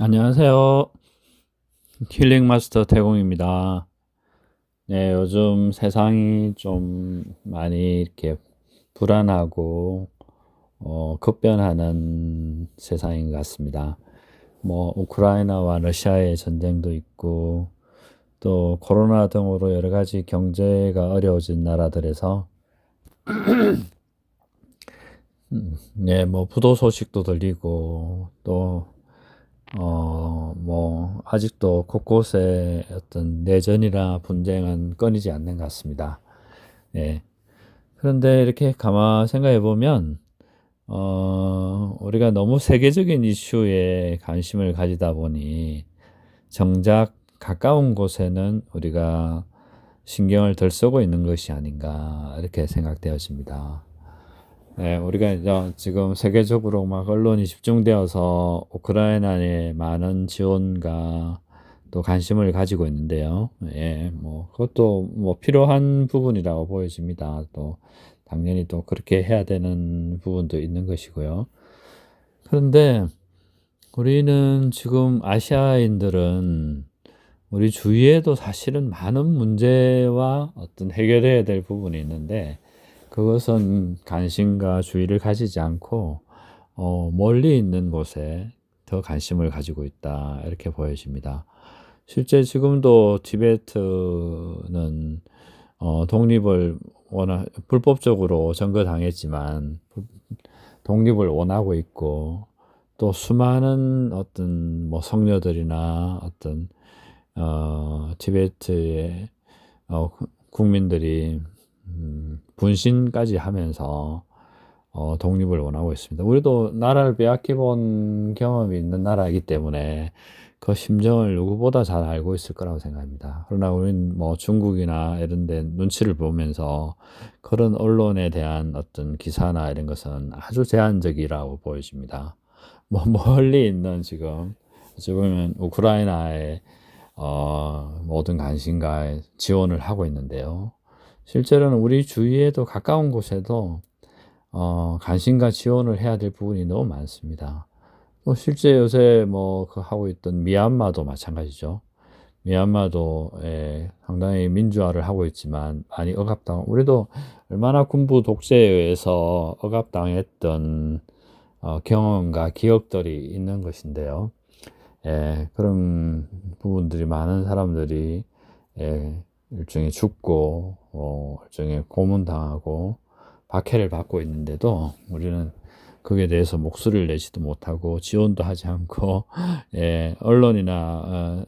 안녕하세요. 힐링 마스터 태공입니다. 네, 요즘 세상이 좀 많이 이렇게 불안하고 어, 급변하는 세상인 것 같습니다. 뭐 우크라이나와 러시아의 전쟁도 있고 또 코로나 등으로 여러 가지 경제가 어려워진 나라들에서 음, 네, 뭐 부도 소식도 들리고 또 어, 뭐, 아직도 곳곳에 어떤 내전이나 분쟁은 끊이지 않는 것 같습니다. 예. 그런데 이렇게 가만 생각해 보면, 어, 우리가 너무 세계적인 이슈에 관심을 가지다 보니, 정작 가까운 곳에는 우리가 신경을 덜 쓰고 있는 것이 아닌가, 이렇게 생각되어집니다. 네, 우리가 이제 지금 세계적으로 막 언론이 집중되어서 우크라이나에 많은 지원과 또 관심을 가지고 있는데요. 예, 뭐 그것도 뭐 필요한 부분이라고 보여집니다. 또 당연히 또 그렇게 해야 되는 부분도 있는 것이고요. 그런데 우리는 지금 아시아인들은 우리 주위에도 사실은 많은 문제와 어떤 해결해야 될 부분이 있는데 그것은 관심과 주의를 가지지 않고 어, 멀리 있는 곳에 더 관심을 가지고 있다 이렇게 보여집니다. 실제 지금도 티베트는 어, 독립을 원하 불법적으로 점거당했지만 독립을 원하고 있고 또 수많은 어떤 뭐 성녀들이나 어떤 어, 티베트의 어, 국민들이 음, 분신까지 하면서 어, 독립을 원하고 있습니다. 우리도 나라를 빼앗겨 본 경험이 있는 나라이기 때문에 그 심정을 누구보다 잘 알고 있을 거라고 생각합니다. 그러나 우리는 뭐 중국이나 이런 데 눈치를 보면서 그런 언론에 대한 어떤 기사나 이런 것은 아주 제한적이라고 보여집니다. 뭐 멀리 있는 지금 지금은 우크라이나의 어, 모든 관심과 지원을 하고 있는데요. 실제로는 우리 주위에도 가까운 곳에도 어, 관심과 지원을 해야 될 부분이 너무 많습니다. 뭐 실제 요새 뭐 그 하고 있던 미얀마도 마찬가지죠. 미얀마도 예, 상당히 민주화를 하고 있지만 많이 억압당. 우리도 얼마나 군부 독재에 의해서 억압당했던 어, 경험과 기억들이 있는 것인데요. 예, 그런 부분들이 많은 사람들이 예, 일종의 죽고 어, 일종의 고문당하고 박해를 받고 있는데도 우리는 그에 대해서 목소리를 내지도 못하고 지원도 하지 않고 예, 언론이나 어,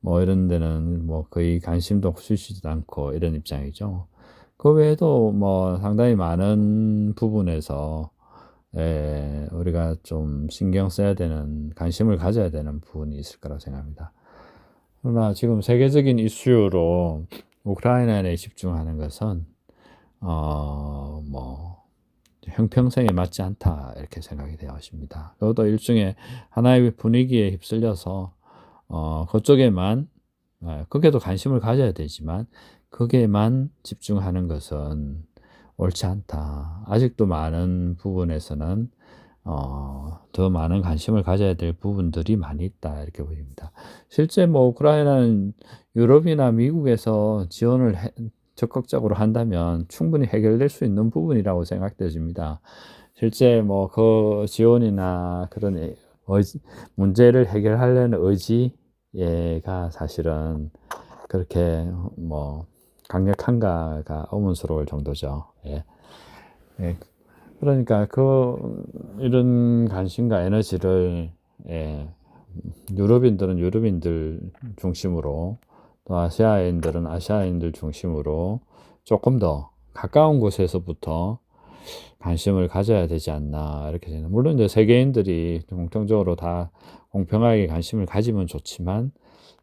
뭐 이런 데는 뭐 거의 관심도 주시지도 않고 이런 입장이죠. 그 외에도 뭐 상당히 많은 부분에서 예, 우리가 좀 신경 써야 되는 관심을 가져야 되는 부분이 있을 거라고 생각합니다. 그러나 지금 세계적인 이슈로 우크라이나에 집중하는 것은 어 뭐 형평성에 맞지 않다 이렇게 생각이 되었습니다. 그것도 일종의 하나의 분위기에 휩쓸려서 어 그쪽에만 어, 거기에도 관심을 가져야 되지만 거기에만 집중하는 것은 옳지 않다. 아직도 많은 부분에서는 어, 더 많은 관심을 가져야 될 부분들이 많이 있다 이렇게 보입니다. 실제 뭐 우크라이나는 유럽이나 미국에서 지원을 해, 적극적으로 한다면 충분히 해결될 수 있는 부분이라고 생각되집니다. 실제 뭐 그 지원이나 그런 의지, 문제를 해결하려는 의지가 사실은 그렇게 뭐 강력한가가 의문스러울 정도죠. 예. 예. 그러니까 그 이런 관심과 에너지를 예, 유럽인들은 유럽인들 중심으로 또 아시아인들은 아시아인들 중심으로 조금 더 가까운 곳에서부터 관심을 가져야 되지 않나 이렇게 생각. 물론 이제 세계인들이 공통적으로 다 공평하게 관심을 가지면 좋지만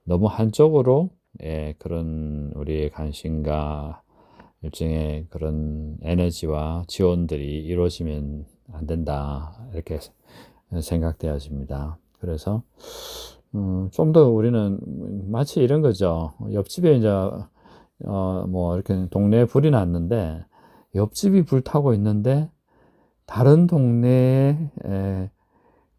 너무 한쪽으로 예, 그런 우리의 관심과 일종의 그런 에너지와 지원들이 이루어지면 안 된다. 이렇게 생각되어집니다. 그래서, 음, 좀 더 우리는 마치 이런 거죠. 옆집에 이제, 어, 뭐, 이렇게 동네에 불이 났는데, 옆집이 불타고 있는데, 다른 동네에, 에,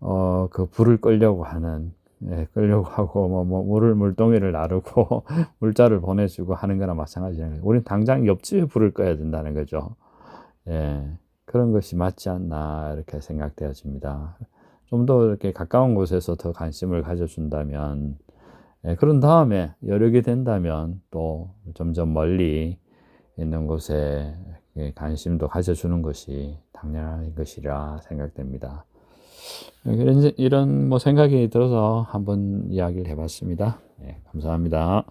어, 그 불을 끌려고 하는, 예, 끌려고 하고, 뭐, 뭐, 물을, 물동이를 나르고, 물자를 보내주고 하는 거나 마찬가지예요. 우린 당장 옆집에 불을 꺼야 된다는 거죠. 예, 그런 것이 맞지 않나, 이렇게 생각되어집니다. 좀 더 이렇게 가까운 곳에서 더 관심을 가져준다면, 예, 그런 다음에 여력이 된다면 또 점점 멀리 있는 곳에 예, 관심도 가져주는 것이 당연한 것이라 생각됩니다. 이런, 뭐 생각이 들어서 한번 이야기를 해봤습니다. 예, 감사합니다.